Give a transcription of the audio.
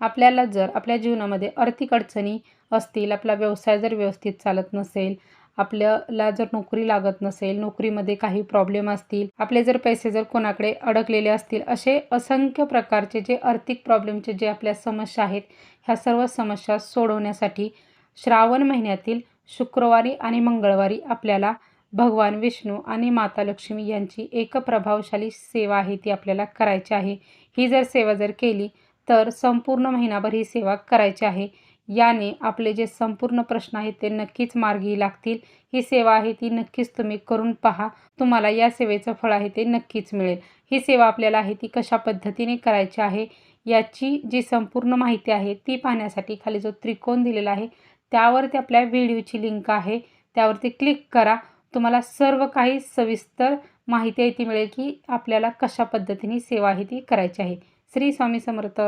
आपल्याला जर आपल्या जीवनामध्ये आर्थिक अडचणी असतील आपला व्यवसाय जर व्यवस्थित चालत नसेल आपल्याला जर नोकरी लागत नसेल नोकरीमध्ये काही प्रॉब्लेम असतील आपले जर पैसे जर कोणाकडे अडकलेले असतील असे असंख्य प्रकारचे जे आर्थिक प्रॉब्लेमचे जे आपल्या समस्या आहेत ह्या सर्व समस्या सोडवण्यासाठी श्रावण महिन्यातील शुक्रवारी आणि मंगळवारी आपल्याला भगवान विष्णू आणि माता लक्ष्मी यांची एक प्रभावशाली सेवा आहे ती आपल्याला करायची आहे. ही जर सेवा जर केली तर संपूर्ण महिनाभर ही सेवा करायची आहे. याने आपले जे संपूर्ण प्रश्न आहेत ते नक्कीच मार्गी लागतील. ही सेवा आहे ती नक्कीच तुम्ही करून पहा. तुम्हाला या सेवेचं फळ आहे ते नक्कीच मिळेल. ही सेवा आपल्याला आहे ती कशा पद्धतीने करायची आहे याची जी संपूर्ण माहिती आहे ती पाहण्यासाठी खाली जो त्रिकोण दिलेला आहे त्यावरती आपल्या व्हिडिओची लिंक आहे. त्यावरती क्लिक करा. तुम्हाला सर्व काही सविस्तर माहिती आहे ती मिळेल की आपल्याला कशा पद्धतीने सेवा आहे ती करायची आहे. श्री स्वामी समर्थ.